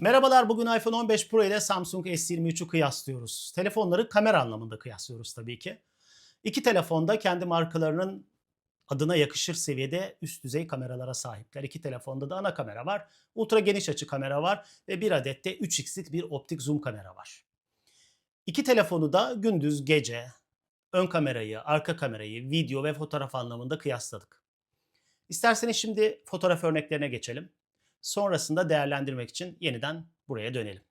Merhabalar, bugün iPhone 15 Pro ile Samsung S23'ü kıyaslıyoruz. Telefonları kamera anlamında kıyaslıyoruz tabii ki. İki telefon da kendi markalarının adına yakışır seviyede üst düzey kameralara sahipler. İki telefonda da ana kamera var, ultra geniş açı kamera var ve bir adet de 3x'lik bir optik zoom kamera var. İki telefonu da gündüz, gece, ön kamerayı, arka kamerayı, video ve fotoğraf anlamında kıyasladık. İsterseniz şimdi fotoğraf örneklerine geçelim. Sonrasında değerlendirmek için yeniden buraya dönelim.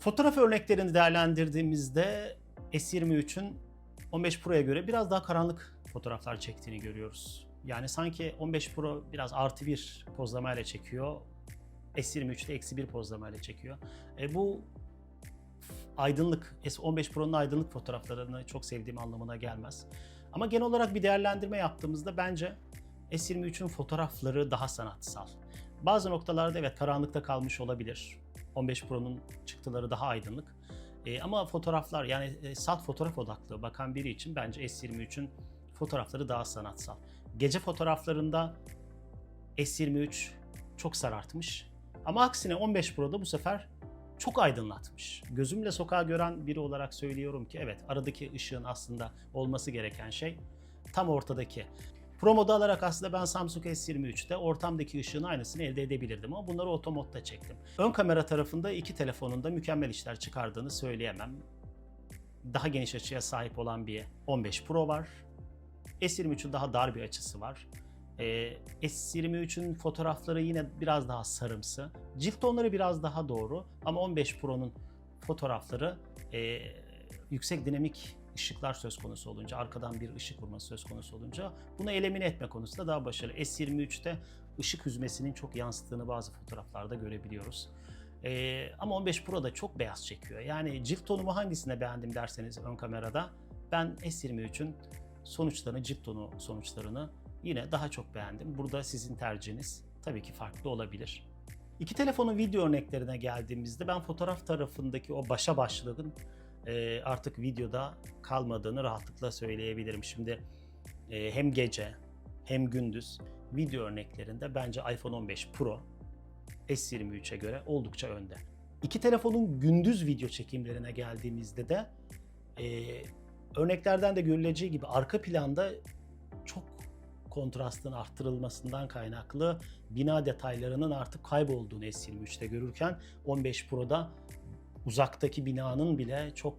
Fotoğraf örneklerini değerlendirdiğimizde S23'ün 15 Pro'ya göre biraz daha karanlık fotoğraflar çektiğini görüyoruz. Yani sanki 15 Pro biraz artı bir pozlamayla çekiyor. S23'te eksi bir pozlamayla çekiyor. E bu aydınlık, S15 Pro'nun aydınlık fotoğraflarını çok sevdiğim anlamına gelmez. Ama genel olarak bir değerlendirme yaptığımızda bence S23'ün fotoğrafları daha sanatsal. Bazı noktalarda evet karanlıkta kalmış olabilir. 15 Pro'nun çıktıları daha aydınlık. E, ama fotoğraflar yani e, salt fotoğraf odaklı bakan biri için bence S23'ün fotoğrafları daha sanatsal. Gece fotoğraflarında S23 çok sarartmış. Ama aksine 15 Pro'da bu sefer çok aydınlatmış. Gözümle sokağa gören biri olarak söylüyorum ki evet aradaki ışığın aslında olması gereken şey tam ortadaki. Pro modu alarak aslında ben Samsung S23'te ortamdaki ışığın aynısını elde edebilirdim ama bunları otomodda çektim. Ön kamera tarafında iki telefonun da mükemmel işler çıkardığını söyleyemem. Daha geniş açıya sahip olan bir 15 Pro var. S23'ün daha dar bir açısı var. Ee, S23'ün fotoğrafları yine biraz daha sarımsı. Cilt tonları biraz daha doğru ama 15 Pro'nun fotoğrafları e, yüksek dinamik ışıklar söz konusu olunca, arkadan bir ışık vurması söz konusu olunca bunu elimine etme konusunda daha başarılı. S23'te ışık hüzmesinin çok yansıttığını bazı fotoğraflarda görebiliyoruz. Ee, ama 15 Pro da çok beyaz çekiyor. Yani cilt tonumu hangisine beğendim derseniz ön kamerada ben S23'ün sonuçlarını, cilt tonu sonuçlarını yine daha çok beğendim. Burada sizin tercihiniz tabii ki farklı olabilir. İki telefonun video örneklerine geldiğimizde ben fotoğraf tarafındaki o başa başlığın e, artık videoda kalmadığını rahatlıkla söyleyebilirim. Şimdi e, hem gece hem gündüz video örneklerinde bence iPhone 15 Pro S23'e göre oldukça önde. İki telefonun gündüz video çekimlerine geldiğimizde de e, örneklerden de görüleceği gibi arka planda çok kontrastın arttırılmasından kaynaklı bina detaylarının artık kaybolduğunu S23'te görürken 15 Pro'da uzaktaki binanın bile çok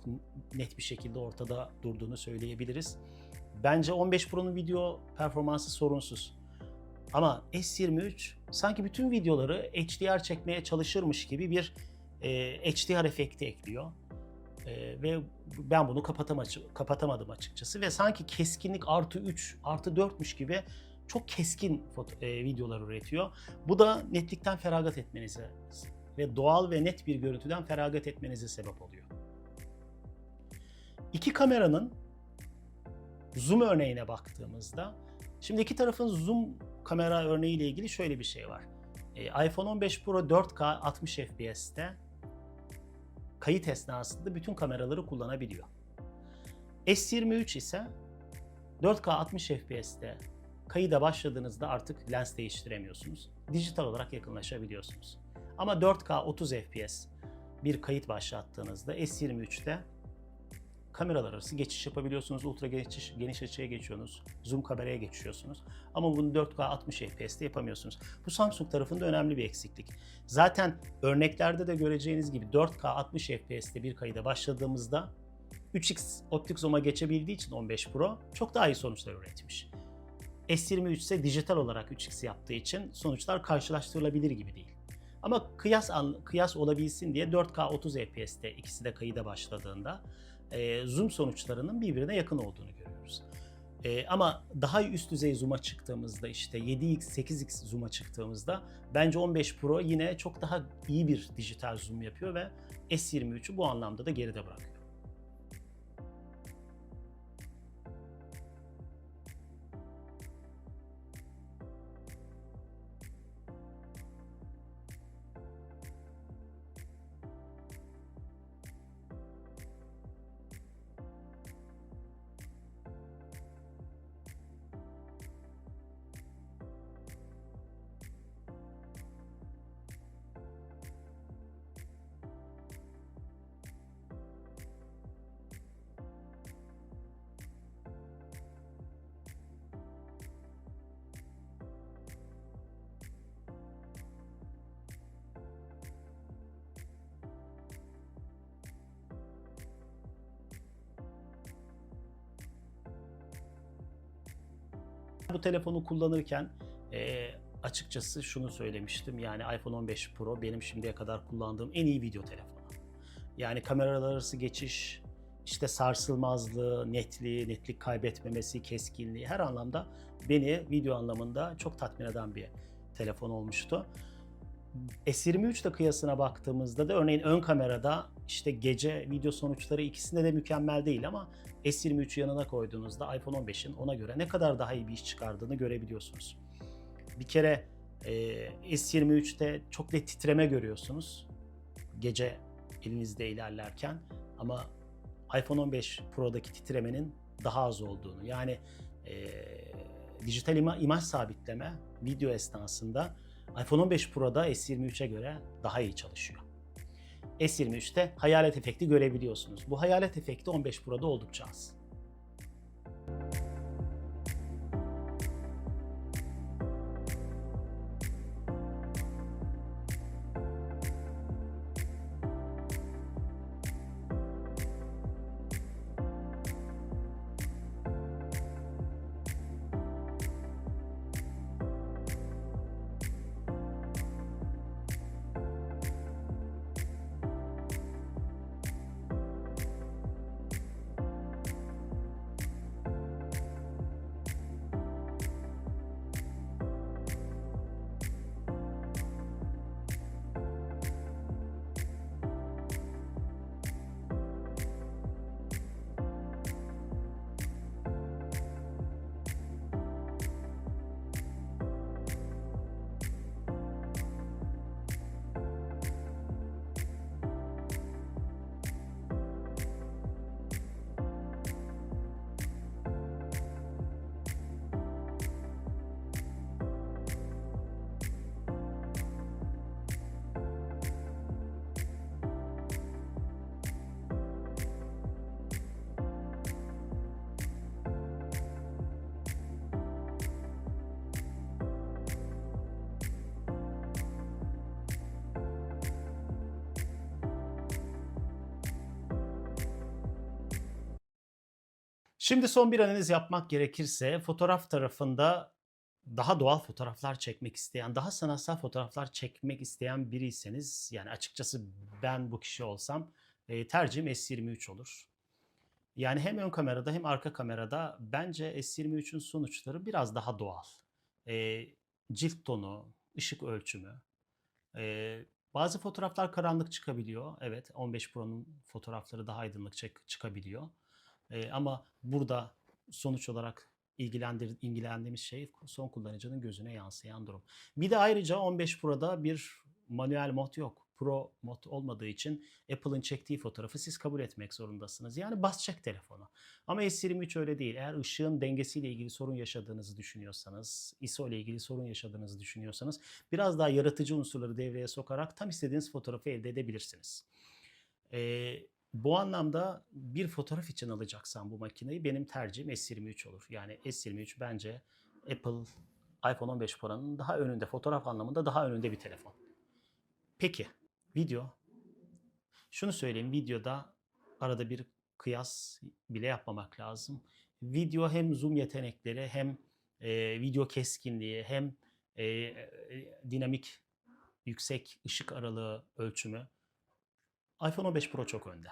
net bir şekilde ortada durduğunu söyleyebiliriz. Bence 15 Pro'nun video performansı sorunsuz. Ama S23 sanki bütün videoları HDR çekmeye çalışırmış gibi bir e, HDR efekti ekliyor. E, ve ben bunu kapatamadım açıkçası. Ve sanki keskinlik artı 3, artı 4'müş gibi çok keskin foto, e, videolar üretiyor. Bu da netlikten feragat etmenize ve doğal ve net bir görüntüden feragat etmenize sebep oluyor. İki kameranın zoom örneğine baktığımızda, şimdi iki tarafın zoom kamera örneği ile ilgili şöyle bir şey var. E, iPhone 15 Pro 4K 60 FPS'te kayıt esnasında bütün kameraları kullanabiliyor. S23 ise 4K 60 FPS'te kayıda başladığınızda artık lens değiştiremiyorsunuz. Dijital olarak yakınlaşabiliyorsunuz. Ama 4K 30 FPS bir kayıt başlattığınızda S23'te kameralar arası geçiş yapabiliyorsunuz. Ultra geçiş, geniş açıya geçiyorsunuz. Zoom kameraya geçiyorsunuz. Ama bunu 4K 60 FPS'te yapamıyorsunuz. Bu Samsung tarafında önemli bir eksiklik. Zaten örneklerde de göreceğiniz gibi 4K 60 FPS'te bir kayıda başladığımızda 3x optik zoom'a geçebildiği için 15 Pro çok daha iyi sonuçlar üretmiş. S23 ise dijital olarak 3x yaptığı için sonuçlar karşılaştırılabilir gibi değil. Ama kıyas kıyas olabilsin diye 4K 30 FPS'te ikisi de kayıda başladığında e, zoom sonuçlarının birbirine yakın olduğunu görüyoruz. E, ama daha üst düzey zoom'a çıktığımızda işte 7x, 8x zoom'a çıktığımızda bence 15 Pro yine çok daha iyi bir dijital zoom yapıyor ve S23'ü bu anlamda da geride bırakıyor. Bu telefonu kullanırken e, açıkçası şunu söylemiştim. Yani iPhone 15 Pro benim şimdiye kadar kullandığım en iyi video telefonu. Yani kameralar arası geçiş, işte sarsılmazlığı, netliği, netlik kaybetmemesi, keskinliği her anlamda beni video anlamında çok tatmin eden bir telefon olmuştu. S23 ile kıyasına baktığımızda da örneğin ön kamerada işte gece video sonuçları ikisinde de mükemmel değil ama S23'ü yanına koyduğunuzda iPhone 15'in ona göre ne kadar daha iyi bir iş çıkardığını görebiliyorsunuz. Bir kere e, S23'te çok net titreme görüyorsunuz gece elinizde ilerlerken ama iPhone 15 Pro'daki titremenin daha az olduğunu yani e, dijital ima, imaj sabitleme video esnasında iPhone 15 Pro'da S23'e göre daha iyi çalışıyor. S23'te hayalet efekti görebiliyorsunuz. Bu hayalet efekti 15 Pro'da oldukça az. Şimdi son bir analiz yapmak gerekirse fotoğraf tarafında daha doğal fotoğraflar çekmek isteyen, daha sanatsal fotoğraflar çekmek isteyen biriyseniz yani açıkçası ben bu kişi olsam e, tercihim S23 olur. Yani hem ön kamerada hem arka kamerada bence S23'ün sonuçları biraz daha doğal. E, cilt tonu, ışık ölçümü. e, bazı fotoğraflar karanlık çıkabiliyor. Evet 15 Pro'nun fotoğrafları daha aydınlık çık- çıkabiliyor. E, ama burada sonuç olarak ilgilendir, ilgilendiğimiz şey son kullanıcının gözüne yansıyan durum. Bir de ayrıca 15 Pro'da bir manuel mod yok. Pro mod olmadığı için Apple'ın çektiği fotoğrafı siz kabul etmek zorundasınız. Yani basacak telefonu. Ama S23 öyle değil. Eğer ışığın dengesiyle ilgili sorun yaşadığınızı düşünüyorsanız, ISO ile ilgili sorun yaşadığınızı düşünüyorsanız biraz daha yaratıcı unsurları devreye sokarak tam istediğiniz fotoğrafı elde edebilirsiniz. Ee, bu anlamda bir fotoğraf için alacaksam bu makineyi benim tercihim S23 olur. Yani S23 bence Apple iPhone 15 Pro'nun daha önünde, fotoğraf anlamında daha önünde bir telefon. Peki, video. Şunu söyleyeyim, videoda arada bir kıyas bile yapmamak lazım. Video hem zoom yetenekleri hem e, video keskinliği hem e, e, dinamik yüksek ışık aralığı ölçümü iPhone 15 Pro çok önde.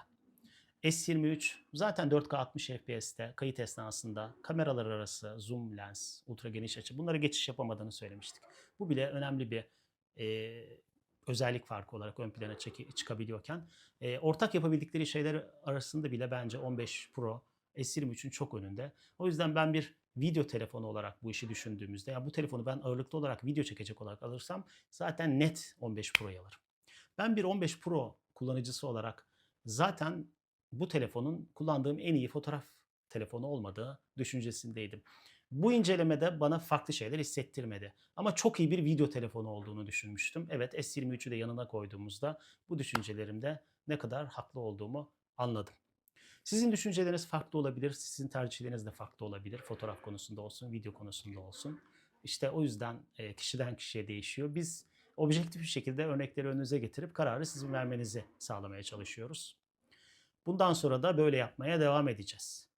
S23 zaten 4K 60 FPS'te kayıt esnasında kameralar arası zoom lens, ultra geniş açı bunlara geçiş yapamadığını söylemiştik. Bu bile önemli bir e, özellik farkı olarak ön plana çeki- çıkabiliyorken e, ortak yapabildikleri şeyler arasında bile bence 15 Pro S23'ün çok önünde. O yüzden ben bir video telefonu olarak bu işi düşündüğümüzde ya bu telefonu ben ağırlıklı olarak video çekecek olarak alırsam zaten net 15 Pro'yu alırım. Ben bir 15 Pro kullanıcısı olarak zaten bu telefonun kullandığım en iyi fotoğraf telefonu olmadığı düşüncesindeydim. Bu incelemede bana farklı şeyler hissettirmedi. Ama çok iyi bir video telefonu olduğunu düşünmüştüm. Evet S23'ü de yanına koyduğumuzda bu düşüncelerimde ne kadar haklı olduğumu anladım. Sizin düşünceleriniz farklı olabilir, sizin tercihleriniz de farklı olabilir. Fotoğraf konusunda olsun, video konusunda olsun. İşte o yüzden kişiden kişiye değişiyor. Biz objektif bir şekilde örnekleri önünüze getirip kararı sizin vermenizi sağlamaya çalışıyoruz. Bundan sonra da böyle yapmaya devam edeceğiz.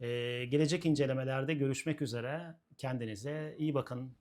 Ee, gelecek incelemelerde görüşmek üzere. Kendinize iyi bakın.